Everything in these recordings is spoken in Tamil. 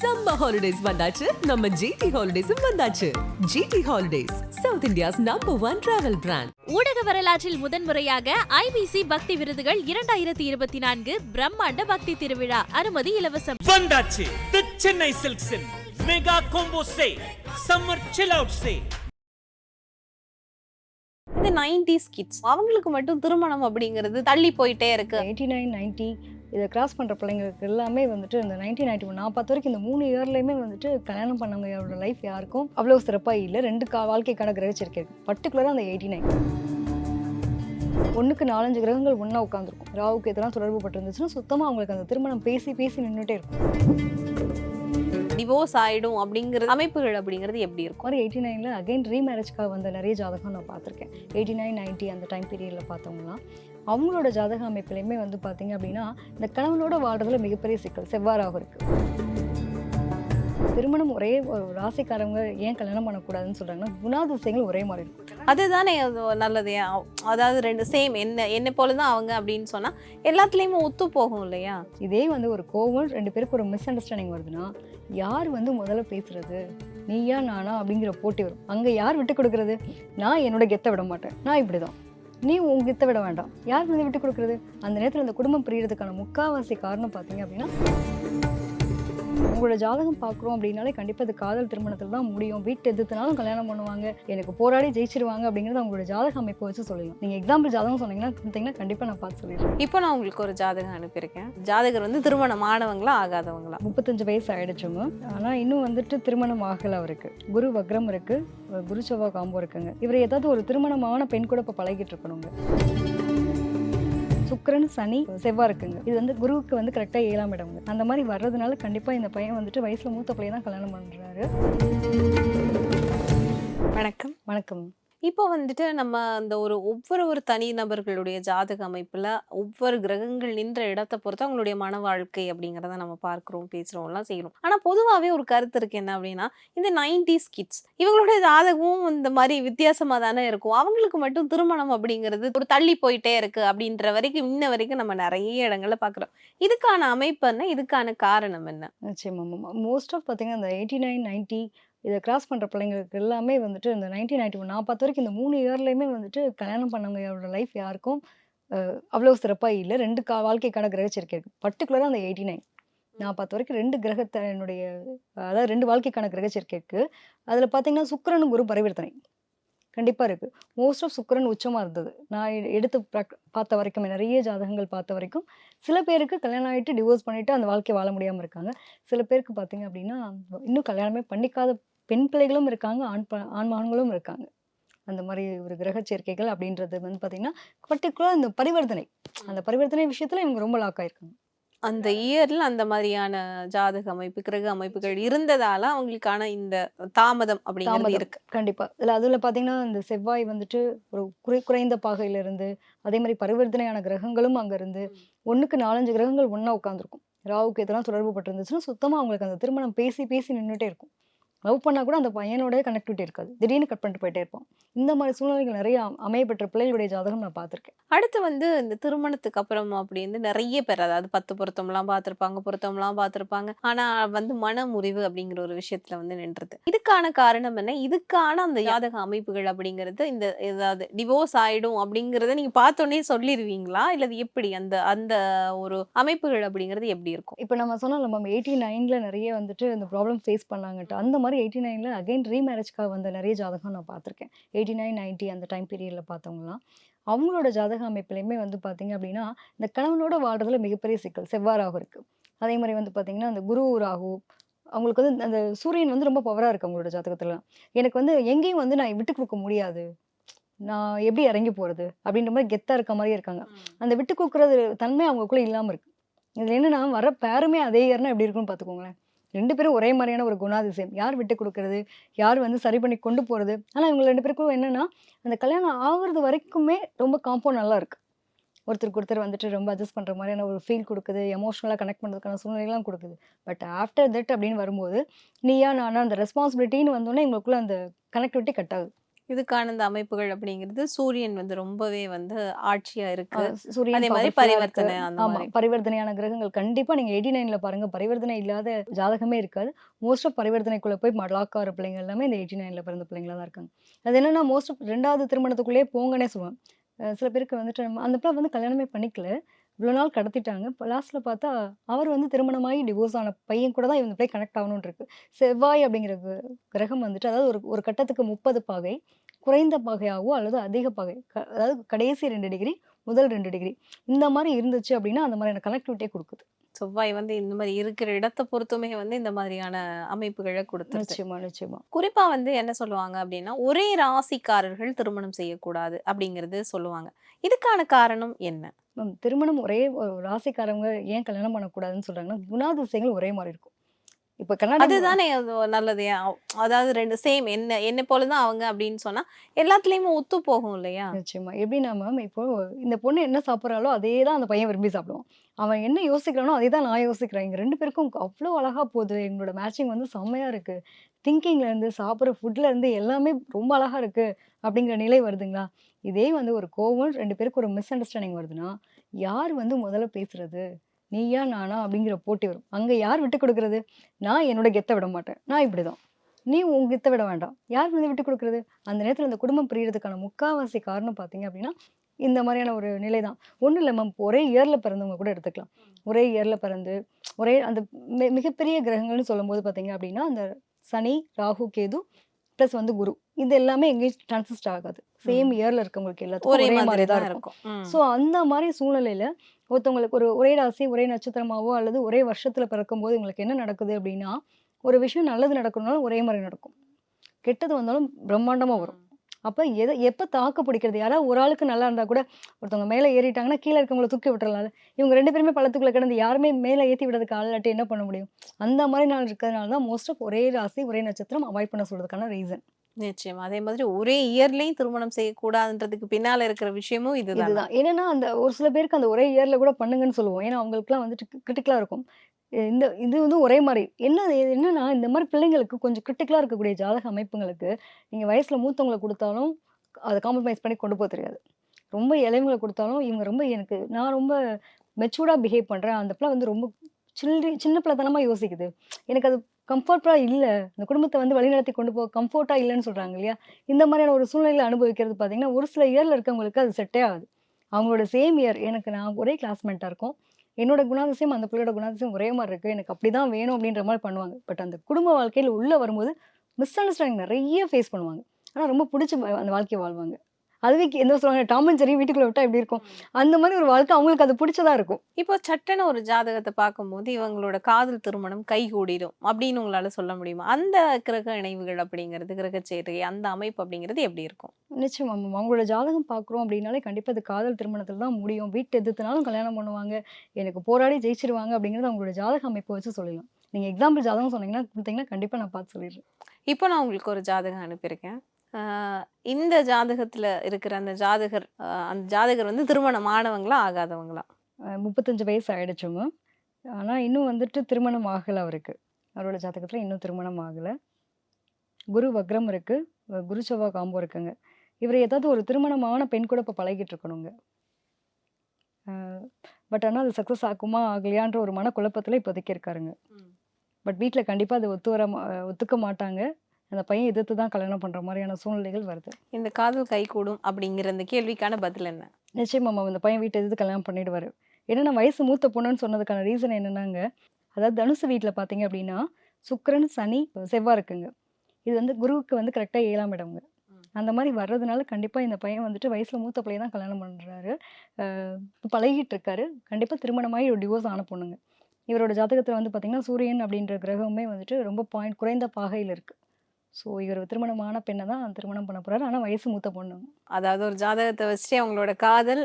சம்மர் ஹாலிடேஸ் வந்தாச்சு. நம்ம ஜிடி ஹாலிடேஸும் வந்தாச்சு. GT holidays south India's number one travel brand ஊடக வரலாற்றில் முதன்முறையாக ஐபிசி பக்தி விருதுகள் இரண்டாயிரத்தி இருபத்தி நான்கு பிரம்மாண்ட பக்தி திருவிழா. அனுமதி இலவசம். வந்தாச்சு. The Chennai சில்க்ஸின் mega combo sale summer chill out sale இந்த நைன்டிஸ் கிட்ஸ் அவங்களுக்கு மட்டும் திருமணம் அப்படிங்கிறது தள்ளி போயிட்டே இருக்கு. எயிட்டி நைன் நைன்ட்டி இதை கிராஸ் பண்ணுற பிள்ளைங்களுக்கு எல்லாமே வந்துட்டு இந்த நைன்டீன் நைன்டி ஒன் நான் பார்த்த வரைக்கும் இந்த மூணு இயர்லையுமே வந்துட்டு கல்யாணம் பண்ணவங்களோட லைஃப் யாருக்கும் அவ்வளோ சிறப்பாக இல்லை. ரெண்டு கா வாழ்க்கைக்கான கிரகிச்சிருக்கு. பர்டிகுலராக அந்த எயிட்டி நைன் ஒன்றுக்கு நாலஞ்சு கிரகங்கள் ஒன்றா உட்காந்துருக்கும் ராவுக்கு எதெல்லாம் தொடர்பு பட்டிருந்துச்சுன்னா சுத்தமாக அவங்களுக்கு அந்த திருமணம் பேசி பேசி நின்றுட்டே இருக்கும். டிவோர்ஸ் ஆயிடும் அப்படிங்கிறது அமைப்புகள் அப்படிங்கிறது எப்படி இருக்கும்? மாதிரி எயிட்டி நைனில் அகைன் ரீமேரேஜ்க்காக வந்த நிறைய ஜாதகம் நான் பார்த்துருக்கேன். எயிட்டி நைன் நைன்ட்டி அந்த டைம் பீரியடில் பார்த்தவங்களாம் அவங்களோட ஜாதக அமைப்புலையுமே வந்து பார்த்தீங்க அப்படின்னா இந்த கணவனோட வாழ்றதுல மிகப்பெரிய சிக்கல் செவ்வாறாக இருக்குது திருமணம் ஒரே ஒரு ராசிக்காரங்க ஏன் கல்யாணம் பண்ணக்கூடாதுன்னு சொல்கிறாங்கன்னா குணாதிசயங்கள் ஒரே மாதிரி இருக்கும். அதுதானே அது நல்லது. அதாவது ரெண்டு சேம் என்ன என்ன போல தான் அவங்க அப்படின்னு சொன்னா எல்லாத்துலேயுமே ஒத்து போகும் இல்லையா? இதே வந்து ஒரு கோவம் ரெண்டு பேருக்கு ஒரு மிஸ் அண்டர்ஸ்டாண்டிங் வருதுன்னா யார் வந்து முதல்ல பேசுறது? நீயா நானா அப்படிங்கிற போட்டி வரும். அங்கே யார் விட்டு கொடுக்கறது? நான் என்னோட கெத்தை விட மாட்டேன். நான் இப்படி தான் நீ உன் கெத்தை விட வேண்டாம். யார் வந்து விட்டு கொடுக்கறது? அந்த நேரத்தில் அந்த குடும்பம் பிரியறதுக்கான முக்காவாசி காரணம் பார்த்தீங்க அப்படின்னா உங்களோட ஜாதகம் பார்க்குறோம் அப்படின்னாலே கண்டிப்பாக அது காதல் திருமணத்தில் தான் முடியும். வீட்டு எதிர்த்துனாலும் கல்யாணம் பண்ணுவாங்க. எனக்கு போராடி ஜெயிச்சிருவாங்க அப்படிங்கிறது அவங்களோட ஜாதக அமைப்பை வச்சு சொல்லலாம் நீங்கள் எக்ஸாம்பிள் ஜாதகம் சொன்னீங்கன்னா கொடுத்தீங்கன்னா கண்டிப்பாக நான் பார்த்து சொல்லிடுறேன். இப்போ நான் உங்களுக்கு ஒரு ஜாதகம் அனுப்பியிருக்கேன். ஜாதகர் வந்து திருமணம் ஆனவங்களா ஆகாதவங்களா? முப்பத்தஞ்சு வயசு ஆயிடுச்சுங்க ஆனால் இன்னும் வந்துட்டு திருமணம் ஆகலை அவருக்கு. குரு வக்ரம் இருக்கு. குரு செவ்வாய் காம்போ இருக்குங்க. இவர் ஏதாவது ஒரு திருமணமான பெண் கூட இப்போ பழகிட்டு இருக்கணுங்க. சுக்கிரன் சனி செவ்வாய் இருக்குங்க. இது வந்து குருவுக்கு வந்து கரெக்டாக ஏழாம் இடம்ங்க அந்த மாதிரி வர்றதுனால கண்டிப்பாக இந்த பையன் வந்துட்டு வயசுல மூத்த பையன் தான் கல்யாணம் பண்ணுறாரு வணக்கம். வணக்கம். இப்போ வந்துட்டு நம்ம அந்த ஒரு ஒவ்வொரு ஒரு தனி நபர்களுடைய ஜாதக அமைப்புல ஒவ்வொரு கிரகங்கள் நின்ற இடத்தை பொறுத்து அவங்களுடைய மன வாழ்க்கை அப்படிங்கிறத நம்ம பார்க்குறோம் பேசுறோம் எல்லாம் செய்யறோம் ஆனா பொதுவாகவே ஒரு கருத்து இருக்கு என்ன அப்படின்னா இந்த நைன்டிஸ் கிட்ஸ் இவங்களுடைய ஜாதகமும் இந்த மாதிரி வித்தியாசமா தானே இருக்கும். அவங்களுக்கு மட்டும் திருமணம் அப்படிங்கிறது ஒரு தள்ளி போயிட்டே இருக்கு அப்படின்ற வரைக்கும் இன்ன வரைக்கும் நம்ம நிறைய இடங்கள்ல பாக்குறோம் இதுக்கான அமைப்பு என்ன? இதுக்கான காரணம் என்ன? நிச்சயமா. மோஸ்ட் ஆஃப் பார்த்தீங்கன்னா இந்த எயிட்டி நைன் நைன்ட்டி இதை கிராஸ் பண்ணுற பிள்ளைங்களுக்கு எல்லாமே வந்துட்டு இந்த நைன்டீன் நைன்டி ஒன் நான் பார்த்த வரைக்கும் இந்த மூணு இயர்லையுமே வந்துட்டு கல்யாணம் பண்ணவங்களோட லைஃப் யாருக்கும் அவ்வளோ சிறப்பாக இல்லை. ரெண்டு கா வாழ்க்கைக்கான கிரகச்சரிக்கை இருக்குது பர்டிகுலராக அந்த எயிட்டி நைன் நான் பார்த்த வரைக்கும் ரெண்டு கிரகத்தை என்னுடைய அதாவது ரெண்டு வாழ்க்கைக்கான கிரகச்சரிக்கை இருக்குது அதில் பார்த்தீங்கன்னா சுக்கிரனும் குரு பரிவர்த்தனை. கண்டிப்பாக இருக்குது மோஸ்ட் ஆஃப் சுக்கிரன் உச்சமாக இருந்தது. நான் எடுத்து பார்த்த வரைக்கும் நிறைய ஜாதகங்கள் பார்த்த வரைக்கும் சில பேருக்கு கல்யாணம் ஆகிட்டு டிவோர்ஸ் பண்ணிட்டு அந்த வாழ்க்கையை வாழ முடியாமல் இருக்காங்க. சில பேருக்கு பார்த்தீங்க அப்படின்னா இன்னும் கல்யாணமே பண்ணிக்காத பெண் பிள்ளைகளும் இருக்காங்க ஆண் ப ஆண்மகன்களும் இருக்காங்க. அந்த மாதிரி ஒரு கிரக சேர்க்கைகள் அப்படின்றது வந்து பார்த்தீங்கன்னா பர்டிகுலராக இந்த பரிவர்த்தனை. அந்த பரிவர்த்தனை விஷயத்தில் இவங்க ரொம்ப லாக் ஆயிருக்காங்க. அந்த இயர்ல அந்த மாதிரியான ஜாதக அமைப்பு கிரக அமைப்புகள் இருந்ததால அவங்களுக்கான இந்த தாமதம் அப்படிங்கிறது. இருக்கு. கண்டிப்பாக இதில் அதில் பார்த்தீங்கன்னா இந்த செவ்வாய் வந்துட்டு ஒரு குறை குறைந்த பாகையிலிருந்து அதே மாதிரி பரிவர்த்தனையான கிரகங்களும் அங்கே இருந்து ஒன்றுக்கு நாலஞ்சு கிரகங்கள் ஒன்றா உட்காந்துருக்கும் ராவுக்கு எதெல்லாம் தொடர்பு பட்டிருந்துச்சுன்னா சுத்தமாக அவங்களுக்கு அந்த திருமணம் பேசி பேசி நின்றுட்டே இருக்கும். லவ் பண்ணால் கூட அந்த பையனோட கனெக்டிவிட்டி இருக்காது. திடீர்னு கட் பண்ணிட்டு போயிட்டே இருப்பான். இந்த மாதிரி சூழ்நிலைகள் நிறைய அம்- அமையப்பெற்ற பிள்ளைகளுடைய ஜாதகம் நான் பார்த்துருக்கேன். அடுத்து வந்து இந்த திருமணத்துக்கு அப்புறம் அப்படின்னு நிறைய பேர் அதாவது பத்து பொருத்தம்லாம் பார்த்திருப்பாங்க பொருத்தம்லாம் பார்த்திருப்பாங்க. ஆனா வந்து மன முறிவு அப்படிங்கிற ஒரு விஷயத்துல வந்து நின்றுது. இதுக்கான காரணம் என்ன? இதுக்கான அந்த ஜாதக அமைப்புகள் அப்படிங்கிறது இந்த ஏதாவது டிவோர்ஸ் ஆயிடும் அப்படிங்கறத நீங்க பார்த்தோன்னே சொல்லிடுவீங்களா இல்ல எப்படி? அந்த அந்த ஒரு அமைப்புகள் அப்படிங்கிறது எப்படி இருக்கும்? இப்போ நம்ம சொன்னோம் நம்ம எயிட்டி நைனில் நிறைய வந்துட்டு இந்த ப்ராப்ளம் ஃபேஸ் பண்ணாங்கட்டு அந்த மாதிரி எயிட்டி நைனில் அகைன் ரீமேரேஜ்க்காக வந்த நிறைய ஜாதகம் நான் பார்த்துருக்கேன். எயிட்டி நைன் நைன்ட்டி அந்த டைம் பீரியடில் பார்த்தவங்களாம் அவங்களோட ஜாதக அமைப்புலையுமே வந்து பார்த்தீங்க அப்படின்னா இந்த கணவனோட வாழ்றதுல மிகப்பெரிய சிக்கல் செவ்வாறாக இருக்குது அதே மாதிரி வந்து பார்த்தீங்கன்னா அந்த குரு ராகு அவங்களுக்கு வந்து அந்த சூரியன் வந்து ரொம்ப பவராக இருக்குது அவங்களோட ஜாதகத்துல. எனக்கு வந்து எங்கேயும் வந்து நான் விட்டு கொடுக்க முடியாது. நான் எப்படி இறங்கி போகிறது அப்படின்ற மாதிரி கெத்தாக இருக்க மாதிரியே இருக்காங்க. அந்த விட்டு கொடுக்குறது தன்மை அவங்களுக்குள்ள இல்லாமல் இருக்கு. இதில் என்னன்னா வர பேருமே அதே ஏறுனா எப்படி இருக்கும்னு பார்த்துக்கோங்களேன். ரெண்டு பேரும் ஒரே மாதிரியான ஒரு குணாதிசயம். யார் விட்டு கொடுக்கறது? யார் வந்து சரி பண்ணி கொண்டு போகிறது ஆனால் இவங்க ரெண்டு பேருக்கும் என்னென்னா அந்த கல்யாணம் ஆகுறது வரைக்குமே ரொம்ப காம்பவுண்ட் நல்லா இருக்கு. ஒருத்தருக்கு ஒருத்தர் வந்துட்டு ரொம்ப அட்ஜஸ்ட் பண்ணுற மாதிரியான ஒரு ஃபீல் கொடுக்குது எமோஷனலாக கனெக்ட் பண்ணுறதுக்கான சூழ்நிலைலாம் கொடுக்குது. பட் ஆஃப்டர் தட் அப்படின்னு வரும்போது நீயா நானா அந்த ரெஸ்பான்சிபிலிட்டின்னு வந்தோடனே எங்களுக்குள்ளே அந்த கனெக்டிவிட்டி கட் ஆகுது. இதுக்கான இந்த அமைப்புகள் அப்படிங்கிறது சூரியன் வந்து ரொம்பவே வந்து ஆட்சியா இருக்கு. சூரியன் அதே மாதிரி. பரிவர்த்தனை ஆமா. பரிவர்த்தனையான கிரகங்கள். கண்டிப்பா நீங்க எயிட்டி நைன்ல பாருங்க. பரிவர்த்தனை இல்லாத ஜாதகமே இருக்காது. மோஸ்ட் ஆஃப் பரிவர்த்தனைக்குள்ள போய் லாக் ஆகிற பிள்ளைங்க எல்லாமே இந்த எயிட்டி நைன்ல பிறந்த பிள்ளைங்களா தான் இருக்காங்க. அது என்னன்னா மோஸ்ட் ஆஃப் ரெண்டாவது திருமணத்துக்குள்ளேயே போங்கன்னே சொல்லுவாங்க. அஹ் சில பேருக்கு வந்துட்டு அந்த பிள்ளை வந்து கல்யாணமே பண்ணிக்கல. இவ்வளோ நாள் கடத்திட்டாங்க. இப்போ லாஸ்ட்ல பார்த்தா அவர் வந்து திருமணமாகி டிவோர்ஸ் ஆன பையன் கூட தான் இந்த பிள்ளை கனெக்ட் ஆகணும்னு இருக்கு செவ்வாய் அப்படிங்கிற கிர- கிரகம் வந்துட்டு அதாவது ஒரு ஒரு கட்டத்துக்கு முப்பது பாகை குறைந்த பாகையாகவோ அல்லது அதிக பாகை அதாவது கடைசி ரெண்டு டிகிரி முதல் ரெண்டு டிகிரி இந்த மாதிரி இருந்துச்சு அப்படின்னா அந்த மாதிரியான கனெக்டிவிட்டியே கொடுக்குது. செவ்வாய் வந்து இந்த மாதிரி இருக்கிற இடத்தை பொறுத்துமே வந்து இந்த மாதிரியான அமைப்புகளை கொடுத்துருச்சு நிச்சயமா நிச்சயமா. குறிப்பா வந்து என்ன சொல்லுவாங்க அப்படின்னா ஒரே ராசிக்காரர்கள் திருமணம் செய்யக்கூடாது அப்படிங்கிறது சொல்லுவாங்க. இதுக்கான காரணம் என்ன? மேம் திருமணம் ஒரே ராசிக்காரவங்க ஏன் கல்யாணம் பண்ணக்கூடாதுன்னு சொல்றாங்கன்னா குணாதிசயங்கள் ஒரே மாதிரி இருக்கும். இப்போ கன்னடம் அதுதானே அது நல்லது. அதாவது ரெண்டு சேம் என்ன என்ன போலதான் அவங்க அப்படின்னு சொன்னா எல்லாத்துலயுமே ஒத்து போகும் இல்லையா? நிச்சயமா. எப்படின்னா மேம் இப்போ இந்த பொண்ணு என்ன சாப்பிட்றாலோ அதே தான் அந்த பையன் விரும்பி சாப்பிடுவான். அவன் என்ன யோசிக்கிறானோ அதே தான் நான் யோசிக்கிறேன். இங்கே ரெண்டு பேருக்கும் அவ்வளோ அழகாக போகுது. எங்களோட மேட்சிங் வந்து செம்மையாக இருக்குது திங்கிங்லேருந்து சாப்பிட்ற ஃபுட்லேருந்து எல்லாமே ரொம்ப அழகாக இருக்குது அப்படிங்கிற நிலை வருதுங்களா? இதே வந்து ஒரு கோவம் ரெண்டு பேருக்கு ஒரு மிஸ் அண்டர்ஸ்டாண்டிங் வருதுன்னா யார் வந்து முதல்ல பேசுகிறது நீயா நானா அப்படிங்கிற போட்டி வரும். அங்கே யார் விட்டு கொடுக்குறது? நான் என்னோட கெத்தை விட மாட்டேன். நான் இப்படி தான் நீ உங்க கெத்தை விட வேண்டாம். யார் வந்து விட்டு கொடுக்குறது? அந்த நேரத்தில் அந்த குடும்பம் பிரியறதுக்கான முக்காவாசி காரணம் பார்த்தீங்க அப்படின்னா இந்த மாதிரியான ஒரு நிலை தான் ஒன்றும் இல்லை மேம் ஒரே இயரில் பிறந்தவங்க கூட எடுத்துக்கலாம். ஒரே இயரில் பிறந்து ஒரே அந்த மி- மிகப்பெரிய கிரகங்கள்னு சொல்லும்போது பார்த்தீங்க அப்படின்னா அந்த சனி ராகு கேது ப்ளஸ் வந்து குரு. இது எல்லாமே எங்கேயும் டிரான்சிஸ்ட் ஆகாது. சேம் இயர்ல இருக்கவங்களுக்கு எல்லாத்துக்கும் ஒரே மாதிரி தான் இருக்கும். ஸோ அந்த மாதிரி சூழ்நிலையில ஒருத்தவங்களுக்கு ஒரு ஒரே ராசி ஒரே நட்சத்திரமாவோ அல்லது ஒரே வருஷத்துல பிறக்கும்போது இவங்களுக்கு என்ன நடக்குது அப்படின்னா ஒரு விஷயம் நல்லது நடக்கணும்னாலும் ஒரே மாதிரி நடக்கும். கெட்டது வந்தாலும் பிரம்மாண்டமா வரும். அப்ப எதை எப்ப தாக்கு பிடிக்கிறது? யாராவது ஒரு ஆளுக்கு நல்லா இருந்தா கூட ஒருத்தவங்க மேலே ஏறிட்டாங்கன்னா கீழே இருக்கவங்களை தூக்கி விட்டுறலாம் இவங்க ரெண்டு பேருமே பள்ளத்துக்குள்ள கிடந்து யாருமே மேலே ஏத்தி விடுறதுக்கு ஆள் இல்லாட்டி என்ன பண்ண முடியும்? அந்த மாதிரி நாள் இருக்கிறதுனால தான் மோஸ்ட் ஆஃப் ஒரே ராசி ஒரே நட்சத்திரம் அவாய்ட் பண்ண சொல்றதுக்கான ரீசன் நிச்சயமா. அதே மாதிரி ஒரே இயர்லயும் திருமணம் செய்யக்கூடாதுன்றதுக்கு பின்னால இருக்கிற விஷயமும் இதுதான்? இதுதான். என்னன்னா அந்த ஒரு சில பேருக்கு அந்த ஒரே இயர்ல கூட பண்ணுங்கன்னு சொல்லுவோம். ஏன்னா அவங்களுக்குலாம் வந்துட்டு கிரிட்டிக்கலா இருக்கும். இந்த இது வந்து ஒரே மாதிரி என்ன என்னன்னா இந்த மாதிரி பிள்ளைங்களுக்கு கொஞ்சம் கிரிட்டிக்கலாக இருக்கக்கூடிய ஜாதக அமைப்புங்களுக்கு நீங்கள் வயசில் மூத்தவங்களை கொடுத்தாலும் அதை காம்ப்ரமைஸ் பண்ணி கொண்டு போக தெரியாது. ரொம்ப இளையவங்களை கொடுத்தாலும் இவங்க ரொம்ப எனக்கு நான் ரொம்ப மெச்சூர்டாக பிஹேவ் பண்ணுறேன் அந்த பிள்ளை வந்து ரொம்ப சில்லி சின்ன பிள்ளைத்தனமாக யோசிக்குது. எனக்கு அது கம்ஃபர்டா இல்லை. இந்த குடும்பத்தை வந்து வழிநடத்தி கொண்டு போக கம்ஃபர்ட்டாக இல்லைன்னு சொல்கிறாங்க இல்லையா? இந்த மாதிரியான ஒரு சூழ்நிலையில் அனுபவிக்கிறது பார்த்தீங்கன்னா ஒரு சில இயரில் இருக்கவங்களுக்கு அது செட்டே ஆகுது. அவங்களோட சேம் இயர் எனக்கு நான் ஒரே கிளாஸ்மேட்டாக இருக்கும். என்னோட குணாதிசயம் அந்த பிள்ளையோட குணாதிசயம் ஒரே மாதிரி இருக்குது எனக்கு அப்படி தான் வேணும் அப்படின்ற மாதிரி பண்ணுவாங்க. பட் அந்த குடும்ப வாழ்க்கையில் உள்ளே வரும்போது மிஸ் அண்டர்ஸ்டாண்டிங் நிறைய ஃபேஸ் பண்ணுவாங்க. ஆனால் ரொம்ப பிடிச்ச அந்த வாழ்க்கையை வாழ்வாங்க. அதுவே கி- என்ன சொல்லுவாங்க டாம் அண்ட் ஜெரி வீட்டுக்குள்ள விட்டா எப்படி இருக்கும்? அந்த மாதிரி ஒரு வாழ்க்கை அவங்களுக்கு அது பிடிச்சதா இருக்கும். இப்போ சட்டன ஒரு ஜாதகத்தை பார்க்கும்போது இவங்களோட காதல் திருமணம் கைகூடிடும் அப்படின்னு உங்களால சொல்ல முடியுமா? அந்த கிரக இணைவுகள் அப்படிங்கிறது கிரக சேர்க்கை அந்த அமைப்பு அப்படிங்கிறது எப்படி இருக்கும்? நிச்சயமா மேம் அவங்களோட ஜாதகம் பார்க்குறோம் அப்படின்னாலே கண்டிப்பாக அது காதல் திருமணத்தில் தான் முடியும். வீட்டு எதிர்த்துனாலும் கல்யாணம் பண்ணுவாங்க. எனக்கு போராடி ஜெயிச்சிருவாங்க அப்படிங்கிறது அவங்களோட ஜாதக அமைப்பை வச்சு சொல்லலாம் நீங்கள் எக்ஸாம்பிள் ஜாதகம் சொன்னீங்கன்னா கொடுத்தீங்கன்னா கண்டிப்பாக நான் பார்த்து சொல்லிடுறேன். இப்போ நான் உங்களுக்கு ஒரு ஜாதகம் அனுப்பியிருக்கேன். இந்த ஜாதகத்துல இருக்கிற அந்த ஜாதகர் அந்த ஜாதகர் வந்து திருமணம் ஆனவங்களா ஆகாதவங்களா முப்பத்தஞ்சு வயசு ஆயிடுச்சு மேம் ஆனால் இன்னும் வந்துட்டு திருமணம் ஆகலை அவருக்கு. அவரோட ஜாதகத்தில் இன்னும் திருமணம் ஆகலை. குரு வக்ரம் இருக்கு. அஹ் குரு செவ்வாய் காம்போ இருக்குங்க. இவர் ஏதாவது ஒரு திருமணமான பெண் கூட இப்போ பழகிட்டு இருக்கணுங்க. பட் ஆனால் அது சக்ஸஸ் ஆகுமா ஆகலையான்ற ஒரு மனக்குழப்பத்தில் இப்போதைக்கு இருக்காருங்க. பட் வீட்டில் கண்டிப்பாக அது ஒத்து வர ஒத்துக்க மாட்டாங்க. அந்த பையன் எதிர்த்து தான் கல்யாணம் பண்ணுற மாதிரியான சூழ்நிலைகள் வருது. இந்த காதல் கைகூடும் அப்படிங்கிற அந்த கேள்விக்கான பதில் என்ன? நிச்சயமா மேம் இந்த பையன் வீட்டை எதிர்த்து கல்யாணம் பண்ணிடுவாரு. என்னன்னா வயசு மூத்த பொண்ணுன்னு சொன்னதுக்கான ரீசன் என்னன்னாங்க அதாவது தனுசு வீட்டில் பார்த்தீங்க அப்படின்னா சுக்கிரன் சனி செவ்வாய் இருக்குங்க. இது வந்து குருவுக்கு வந்து கரெக்டாக ஏழாம் இடம்ங்க. அந்த மாதிரி வர்றதுனால கண்டிப்பாக இந்த பையன் வந்துட்டு வயசில் மூத்த பிள்ளைய தான் கல்யாணம் பண்ணுறாரு பழகிட்டு இருக்காரு. கண்டிப்பாக திருமணமாகி ஒரு டிவோர்ஸ் ஆன பொண்ணுங்க. இவரோட ஜாதகத்தில் வந்து பார்த்தீங்கன்னா சூரியன் அப்படின்ற கிரகமே வந்துட்டு ரொம்ப பாயிண்ட் குறைந்த பாகையில் இருக்குது ஸோ இவர் திருமணமான பெண்ணை தான் திருமணம் பண்ண போறாரு. ஆனால் வயசு மூத்த பொண்ணு. அதாவது ஒரு ஜாதகத்தை வச்சுட்டு அவங்களோட காதல்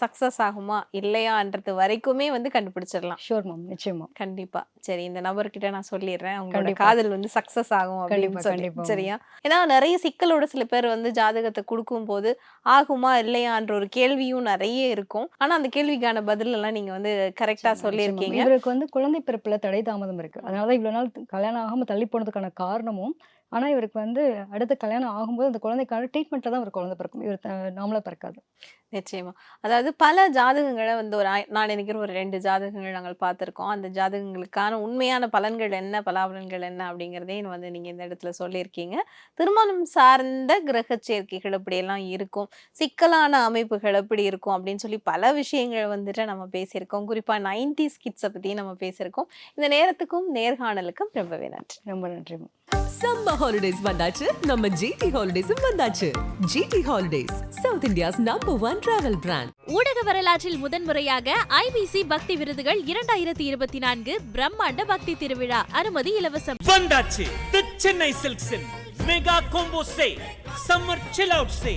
சக்சஸ் ஆகுமா இல்லையான்றது வரைக்குமே வந்து கண்டுபிடிச்சிடலாம். ஷூர் மேம் நிச்சயமா. கண்டிப்பா. சரி இந்த நபர்கிட்ட நான் சொல்லிடுறேன். கண்டிப்பா. காதல் வந்து சக்சஸ் ஆகும் கண்டிப்பா. சரியா? ஏன்னா நிறைய சிக்கலோட சில பேர் வந்து ஜாதகத்தை கொடுக்கும் போது ஆகுமா இல்லையான்ற ஒரு கேள்வியும் நிறைய இருக்கும். ஆனா அந்த கேள்விக்கான பதில் எல்லாம் நீங்க வந்து கரெக்டா. சொல்லியிருக்கீங்க. இவருக்கு வந்து குழந்தை பிறப்புல தடை தாமதம் இருக்கு. அதனால இவ்வளவு நாள் கல்யாணம் ஆகாம தள்ளி போனதுக்கான காரணமும் ஆனா இவருக்கு வந்து அடுத்த கல்யாணம் ஆகும்போது அந்த குழந்தைக்கான ட்ரீட்மெண்ட்ல தான் ஒரு குழந்தை பிறக்கும். இவர் நார்மலா பிறக்காது. நிச்சயமா. அதாவது பல ஜாதகங்களை வந்து ஒரு நான் நினைக்கிறேன் ஒரு ரெண்டு ஜாதகங்கள் நாங்கள் பார்த்திருக்கோம். அந்த ஜாதகங்களுக்கான உண்மையான பலன்கள் என்ன பலாபலன்கள் என்ன அப்படிங்கிறதையும் வந்து நீங்க இந்த இடத்துல சொல்லியிருக்கீங்க. திருமணம் சார்ந்த கிரக சேர்க்கைகள் எப்படியெல்லாம் இருக்கும். சிக்கலான அமைப்புகள் எப்படி இருக்கும் அப்படின்னு சொல்லி பல விஷயங்கள் வந்துட்டு நம்ம பேசியிருக்கோம். குறிப்பா நைன்டி ஸ்கிட்ஸை பத்தி நம்ம பேசியிருக்கோம். இந்த நேரத்துக்கும் நேர்காணலுக்கும் ரொம்பவே நன்றி. ரொம்ப நன்றி மேம் சம்ம ஹாலிடேஸ் வந்தாச்சு. நம்ம ஜிடி ஹாலிடேஸும் வந்தாச்சு. GT holidays south India's number one travel brand ஊடக வரலாற்றில் முதன்முறையாக ஐபிசி பக்தி விருதுகள் இரண்டாயிரத்தி இருபத்தி நான்கு பிரம்மாண்ட பக்தி திருவிழா அனுமதி இலவசம். வந்தாச்சு. Chennai சில்க்ஸின் mega combo sale summer chill out sale